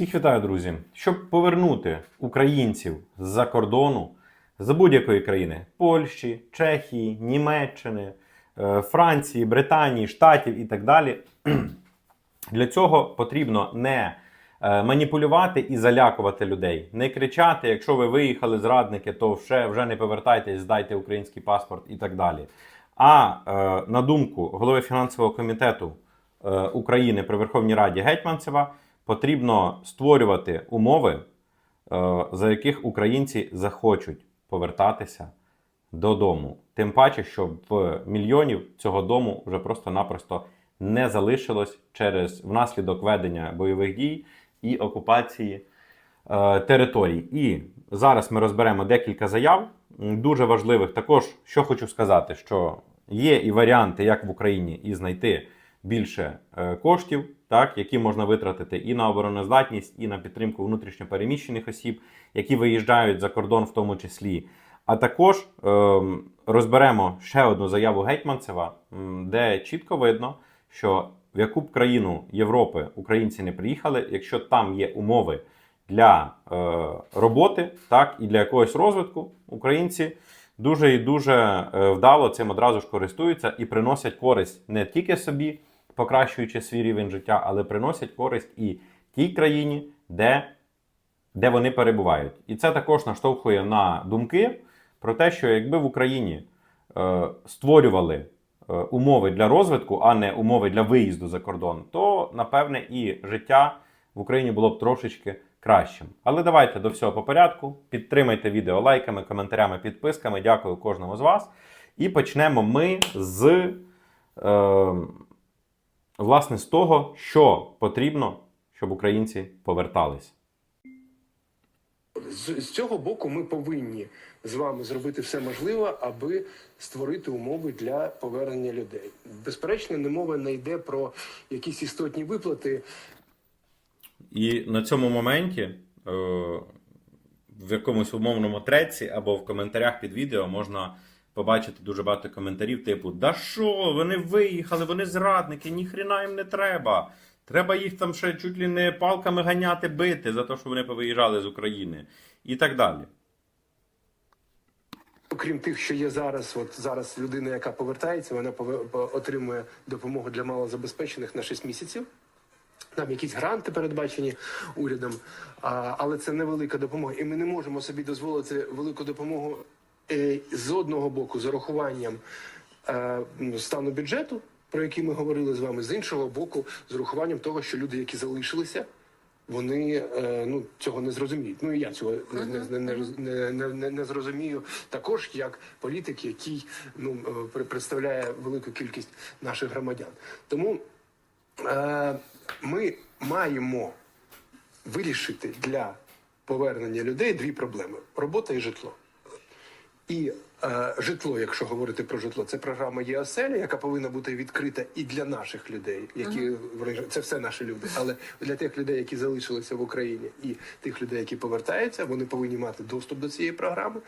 Всіх вітаю, друзі! Щоб повернути українців з-за кордону з будь-якої країни Польщі, Чехії, Німеччини, е, Франції, Британії, Штатів і так далі. Для цього потрібно не е, маніпулювати і залякувати людей, не кричати, якщо ви виїхали зрадники, то вже, вже не повертайтесь, здайте український паспорт і так далі. А е, на думку голови фінансового комітету України при Верховній Раді Гетьманцева, потрібно створювати умови, е, за яких українці захочуть повертатися додому. Тим паче, що в мільйонів цього дому вже просто-напросто не залишилось через внаслідок ведення бойових дій і окупації е, територій. І зараз ми розберемо декілька заяв, дуже важливих. Також що хочу сказати, що є і варіанти, як в Україні і знайти більше е, коштів, так, які можна витратити і на обороноздатність, і на підтримку внутрішньопереміщених осіб, які виїжджають за кордон, в тому числі. А також ем, розберемо ще одну заяву Гетьманцева, де чітко видно, що в яку б країну Європи українці не приїхали, якщо там є умови для е, роботи, так і для якогось розвитку, українці дуже і дуже е, вдало цим одразу ж користуються і приносять користь не тільки собі, покращуючи свій рівень життя, але приносять користь і тій країні, де де вони перебувають. І це також наштовхує на думки про те, що якби в Україні е, створювали е, умови для розвитку, а не умови для виїзду за кордон, то напевне і життя в Україні було б трошечки кращим. Але давайте до всього по порядку. Підтримайте відео лайками, коментарями, підписками. Дякую кожному з вас. І почнемо ми з е, власне з того, що потрібно, щоб українці повертались. З, з цього боку ми повинні з вами зробити все можливе, аби створити умови для повернення людей. Безперечно, не мова не йде про якісь істотні виплати. І на цьому моменті е, в якомусь умовному треці або в коментарях під відео можна побачити дуже багато коментарів, типу: Да що, вони виїхали, вони зрадники, ніхрена їм не треба. Треба їх там ще чуть ли не палками ганяти, бити за те, що вони повиїжджали з України. І так далі. Окрім тих, що є зараз, от зараз людина, яка повертається, вона отримує допомогу для малозабезпечених на 6 місяців. Там якісь гранти передбачені урядом, а, але це невелика допомога, і ми не можемо собі дозволити велику допомогу з одного боку з урахуванням е, ну, стану бюджету, про який ми говорили з вами, з іншого боку, з урахуванням того, що люди, які залишилися, вони е, ну цього не зрозуміють. Ну і я цього не, не, не, не, не, не, не, не зрозумію також як політик, який ну е, представляє велику кількість наших громадян. Тому е, ми маємо вирішити для повернення людей дві проблеми: робота і житло. І е, житло, якщо говорити про житло, це програма ЄОСЕЛі, яка повинна бути відкрита і для наших людей, які uh це все наші люди. Але для тих людей, які залишилися в Україні, і тих людей, які повертаються, вони повинні мати доступ до цієї програми.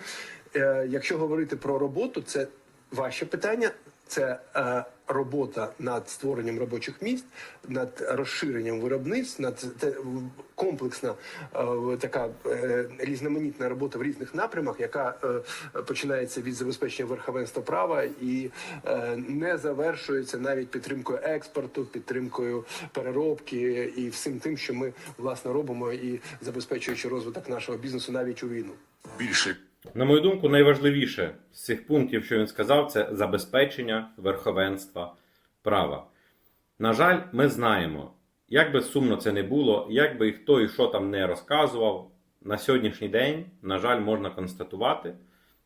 Е, якщо говорити про роботу, це ваше питання. Це е, робота над створенням робочих місць, над розширенням виробництв, над комплексна е, така е, різноманітна робота в різних напрямах, яка е, починається від забезпечення верховенства права і не завершується навіть підтримкою експорту, підтримкою переробки і всім тим, що ми власне робимо, і забезпечуючи розвиток нашого бізнесу навіть у війну. більше На мою думку, найважливіше з цих пунктів, що він сказав, це забезпечення верховенства права. На жаль, ми знаємо, як би сумно це не було, як би хто і що там не розказував, на сьогоднішній день, на жаль, можна констатувати,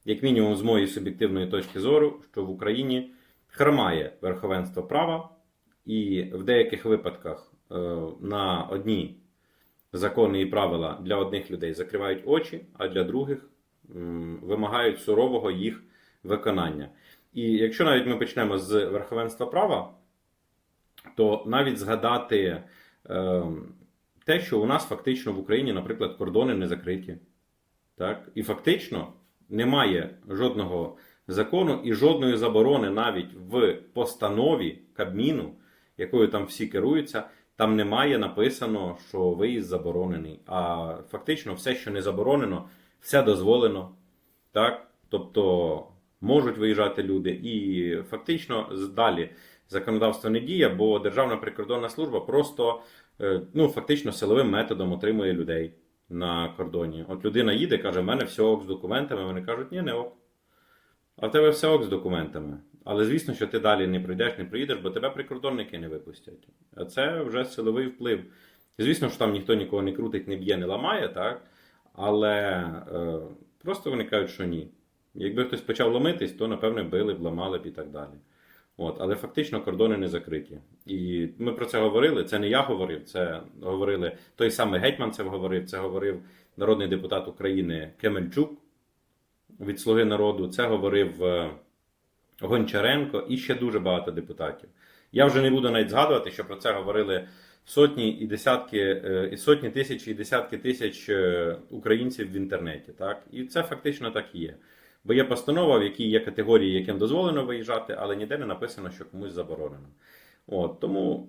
як мінімум з моєї суб'єктивної точки зору, що в Україні хромає верховенство права, і в деяких випадках е, на одні закони і правила для одних людей закривають очі, а для других вимагають сурового їх виконання. І якщо навіть ми почнемо з верховенства права, то навіть згадати е, те, що у нас фактично в Україні, наприклад, кордони не закриті. Так? І фактично немає жодного закону і жодної заборони навіть в постанові Кабміну, якою там всі керуються, там немає написано, що виїзд заборонений. А фактично все, що не заборонено, все дозволено. Так? Тобто можуть виїжджати люди. І фактично далі законодавство не діє, бо Державна прикордонна служба просто е, ну, фактично силовим методом отримує людей на кордоні. От людина їде, каже, в мене все ок з документами. Вони кажуть, ні, не ок. А в тебе все ок з документами. Але звісно, що ти далі не прийдеш, не приїдеш, бо тебе прикордонники не випустять. А це вже силовий вплив. Звісно, що там ніхто нікого не крутить, не б'є, не ламає, так? Але е, просто вони кажуть, що ні. Якби хтось почав ломитись, то напевне били б, ламали б і так далі. От, але фактично кордони не закриті. І ми про це говорили. Це не я говорив, це говорили той самий гетьман це говорив, це говорив народний депутат України Кемельчук від Слуги народу, це говорив е, Гончаренко і ще дуже багато депутатів. Я вже не буду навіть згадувати, що про це говорили сотні і десятки, е, і сотні тисяч і десятки тисяч е, українців в інтернеті. Так? І це фактично так і є. Бо є постанова, в якій є категорії, яким дозволено виїжджати, але ніде не написано, що комусь заборонено. От, тому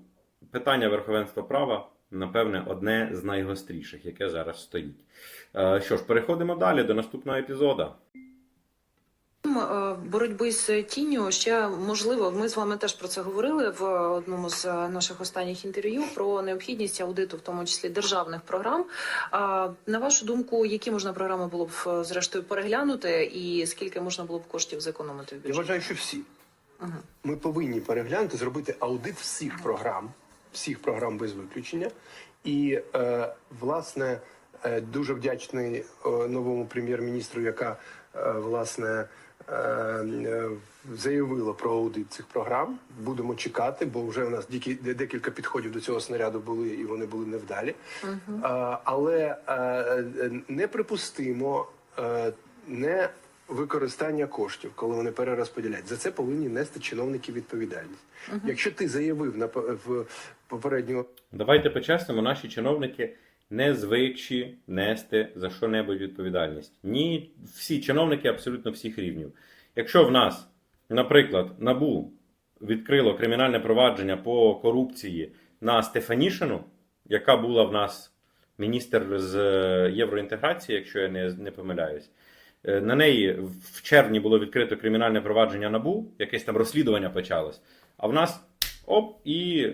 питання верховенства права, напевне, одне з найгостріших, яке зараз стоїть. Е, Що ж, переходимо далі до наступного епізоду. Е, боротьби з тінню ще можливо. Ми з вами теж про це говорили в одному з наших останніх інтерв'ю про необхідність аудиту, в тому числі державних програм. На вашу думку, які можна програми було б е, зрештою переглянути, і скільки можна було б коштів зекономити в Я вважаю, що всі. Ми повинні переглянути, зробити аудит всіх програм, всіх програм без виключення. І, е, власне, дуже вдячний новому прем'єр-міністру, яка власне е, заявила про аудит цих програм. Будемо чекати, бо вже у нас декілька підходів до цього снаряду були, і вони були невдалі. Е, Але е, неприпустимо не використання коштів, коли вони перерозподіляють. За це повинні нести чиновники відповідальність. Якщо ти заявив на в попереднього Давайте по-чесному, наші чиновники не звикші нести за що-небудь відповідальність. Ні, всі чиновники абсолютно всіх рівнів. Якщо в нас, наприклад, НАБУ відкрило кримінальне провадження по корупції на Стефанішину, яка була в нас міністр з е, євроінтеграції, якщо я не, не помиляюсь. Е, На неї в червні було відкрито кримінальне провадження НАБУ, якесь там розслідування почалось. А в нас оп, і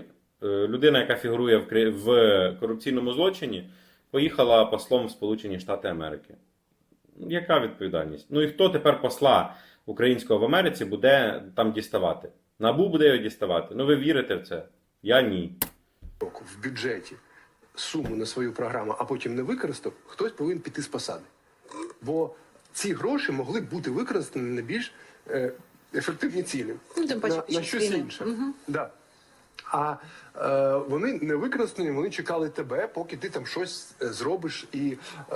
людина, яка фігурує в, кри- в корупційному злочині, поїхала послом в Сполучені Штати Америки. Яка відповідальність? Ну і хто тепер посла українського в Америці буде там діставати? Набу буде його діставати. Ну ви вірите в це? Я ні. в бюджеті суму на свою програму, а потім не використав, хтось повинен піти з посади. Бо ці гроші могли б бути використані на більш е, ефективні цілі. Ну, тим паче на, на щось інше. Мгм. Да. А е, вони не використані, вони чекали тебе, поки ти там щось е, зробиш і е,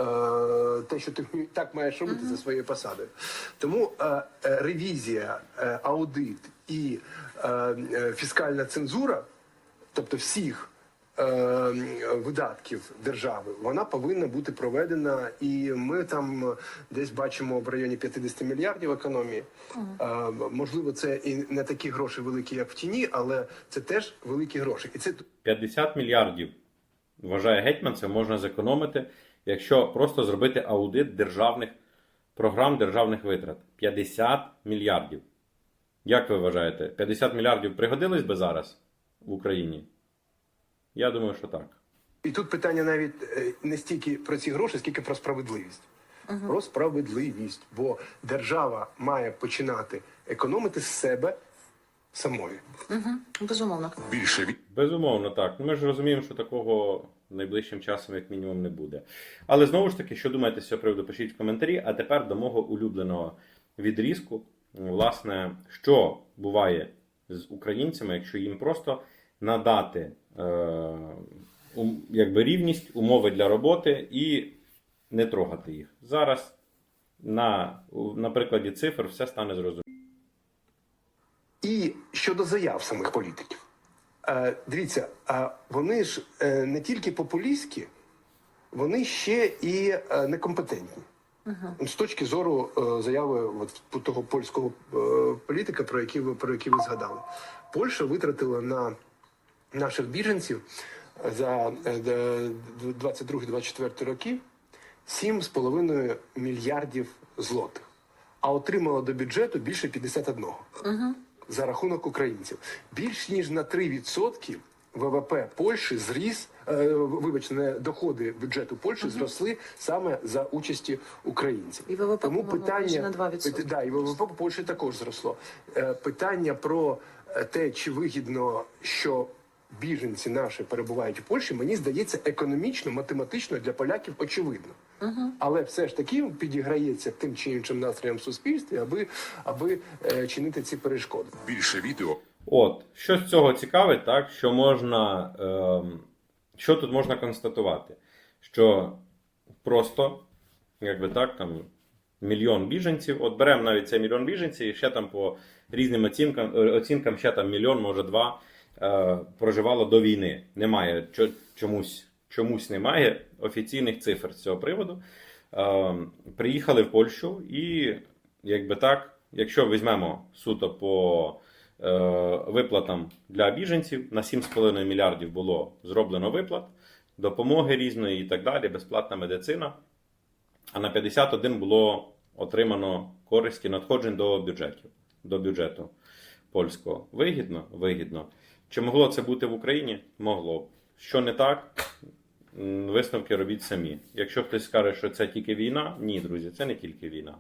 те, що ти так маєш робити за своєю посадою. Тому е, е, ревізія, е, аудит і е, е, фіскальна цензура, тобто всіх видатків держави, вона повинна бути проведена, і ми там десь бачимо в районі 50 мільярдів економії. Е, можливо, це і не такі гроші великі, як в тіні, але це теж великі гроші. І це 50 мільярдів, вважає гетьман, це можна зекономити, якщо просто зробити аудит державних програм державних витрат. 50 мільярдів. Як ви вважаєте, 50 мільярдів пригодились би зараз в Україні? Я думаю, що так. і тут питання навіть е, не стільки про ці гроші, скільки про справедливість. Про справедливість, бо держава має починати економити з себе самої. Мгм. Безумовно. Більше Безумовно, так. Ну, Ми ж розуміємо, що такого найближчим часом, як мінімум, не буде. Але знову ж таки, що думаєте з цього приводу, пишіть в коментарі. А тепер до мого улюбленого відрізку. Власне, що буває з українцями, якщо їм просто надати е, якби рівність, умови для роботи і не трогати їх. Зараз на, на прикладі цифр все стане зрозуміло. І щодо заяв самих політиків, е, дивіться, е, вони ж е, не тільки популістські, вони ще і е, некомпетентні. З точки зору е, заяви от, того польського е, політика, про який ви про який ви згадали, Польща витратила на наших біженців за 22-24 роки 7,5 мільярдів злотих, а отримала до бюджету більше 51 Угу. за рахунок українців. Більш ніж на 3% ВВП Польщі зріс, е, вибачте, доходи бюджету Польщі зросли саме за участі українців. І ВВП, Тому питання на 2%. Да, і ВВП по Польщі також зросло. Е, Питання про е, те, чи вигідно, що біженці наші перебувають у Польщі, мені здається, економічно, математично для поляків очевидно. Угу. Але все ж таки підіграється тим чи іншим настроєм в суспільстві, аби, аби е, чинити ці перешкоди. Більше відео От, що з цього цікавить, так, що можна, ем, що тут можна констатувати? Що просто, якби так, там, мільйон біженців, от беремо навіть цей мільйон біженців, і ще там по різним оцінкам, е, оцінкам ще там мільйон, може два, е, проживало до війни. Немає чомусь, чомусь немає офіційних цифр з цього приводу. Е, приїхали в Польщу і, якби так, якщо візьмемо суто по е, виплатам для біженців. На 7,5 мільярдів було зроблено виплат, допомоги різної і так далі, безплатна медицина. А на 51 було отримано користі надходжень до бюджетів, до бюджету польського. Вигідно? Вигідно. Чи могло це бути в Україні? Могло. Що не так? Висновки робіть самі. Якщо хтось скаже, що це тільки війна, ні, друзі, це не тільки війна.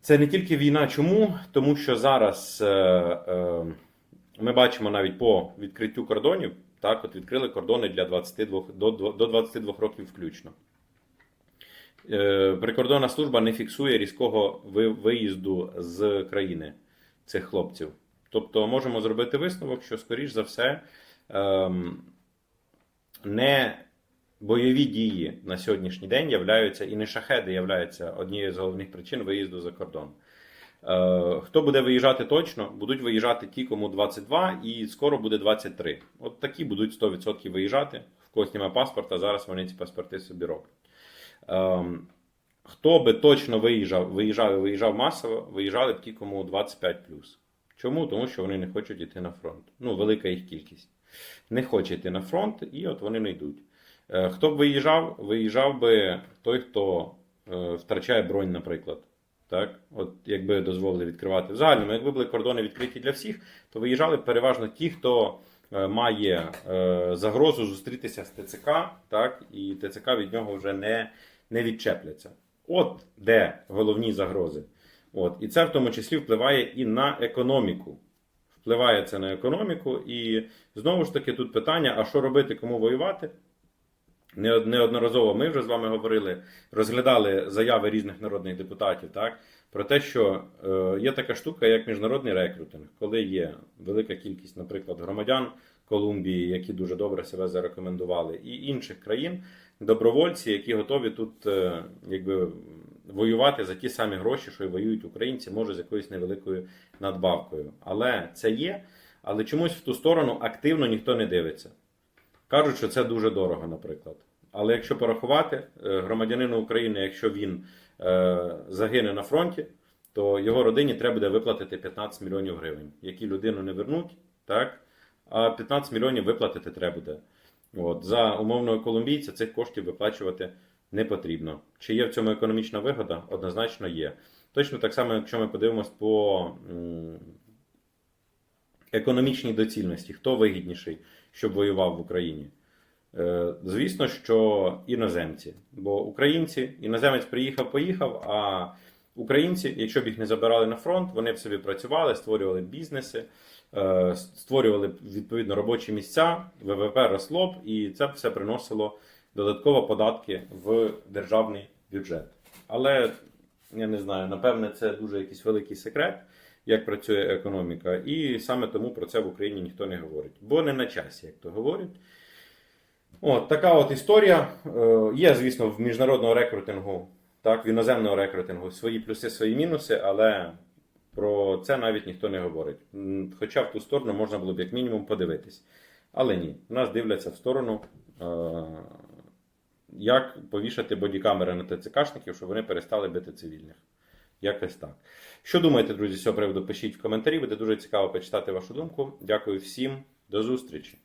Це не тільки війна. Чому? Тому що зараз е, е, ми бачимо навіть по відкриттю кордонів, так, от відкрили кордони для 22, до, до 22 років включно. Е, прикордонна служба не фіксує різкого виїзду з країни цих хлопців. Тобто можемо зробити висновок, що, скоріш за все, ем, не бойові дії на сьогоднішній день являються і не шахеди являються однією з головних причин виїзду за кордон. Е, Хто буде виїжджати точно? Будуть виїжджати ті, кому 22, і скоро буде 23. От такі будуть 100% виїжджати. В когось немає паспорта, зараз вони ці паспорти собі роблять. Ем, Хто би точно виїжджав, виїжджав і виїжджав масово, виїжджали б ті, кому 25 Чому? Тому що вони не хочуть йти на фронт. Ну, велика їх кількість. Не хоче йти на фронт, і от вони не йдуть. Е, Хто б виїжджав, виїжджав би той, хто е, втрачає бронь, наприклад. Так, от якби дозволили відкривати в загальному, якби були кордони відкриті для всіх, то виїжджали б переважно ті, хто е, має загрозу зустрітися з ТЦК, так, і ТЦК від нього вже не, не відчепляться. От де головні загрози. От, і це в тому числі впливає і на економіку. Впливає це на економіку, і знову ж таки тут питання: а що робити, кому воювати? Неодноразово ми вже з вами говорили, розглядали заяви різних народних депутатів, так, про те, що е, є така штука, як міжнародний рекрутинг, коли є велика кількість, наприклад, громадян Колумбії, які дуже добре себе зарекомендували, і інших країн, добровольці, які готові тут е, якби, воювати за ті самі гроші, що й воюють українці, може з якоюсь невеликою надбавкою. Але це є, але чомусь в ту сторону активно ніхто не дивиться. Кажуть, що це дуже дорого, наприклад. Але якщо порахувати, е, громадянину України, якщо він е, загине на фронті, то його родині треба буде виплатити 15 мільйонів гривень, які людину не вернуть, так? а 15 мільйонів виплатити треба буде. От, за умовного колумбійця цих коштів виплачувати не потрібно. Чи є в цьому економічна вигода? Однозначно є. Точно так само, якщо ми подивимось по економічній доцільності, хто вигідніший, щоб воював в Україні. Е, Звісно, що іноземці. Бо українці, іноземець приїхав, поїхав, а українці, якщо б їх не забирали на фронт, вони б собі працювали, створювали бізнеси, е, створювали відповідно робочі місця, ВВП росло б, і це все приносило додатково податки в державний бюджет. Але я не знаю, напевне, це дуже якийсь великий секрет, як працює економіка, і саме тому про це в Україні ніхто не говорить. Бо не на часі, як то говорять. От така от історія. Е, Є, звісно, в міжнародного рекрутингу, так, в іноземного рекрутингу свої плюси, свої мінуси, але про це навіть ніхто не говорить. Хоча в ту сторону можна було б як мінімум подивитись. Але ні, нас дивляться в сторону, е, як повішати бодікамери на ТЦКшників, щоб вони перестали бити цивільних. Якось так. Що думаєте, друзі, з цього приводу? Пишіть в коментарі, буде дуже цікаво почитати вашу думку. Дякую всім, до зустрічі!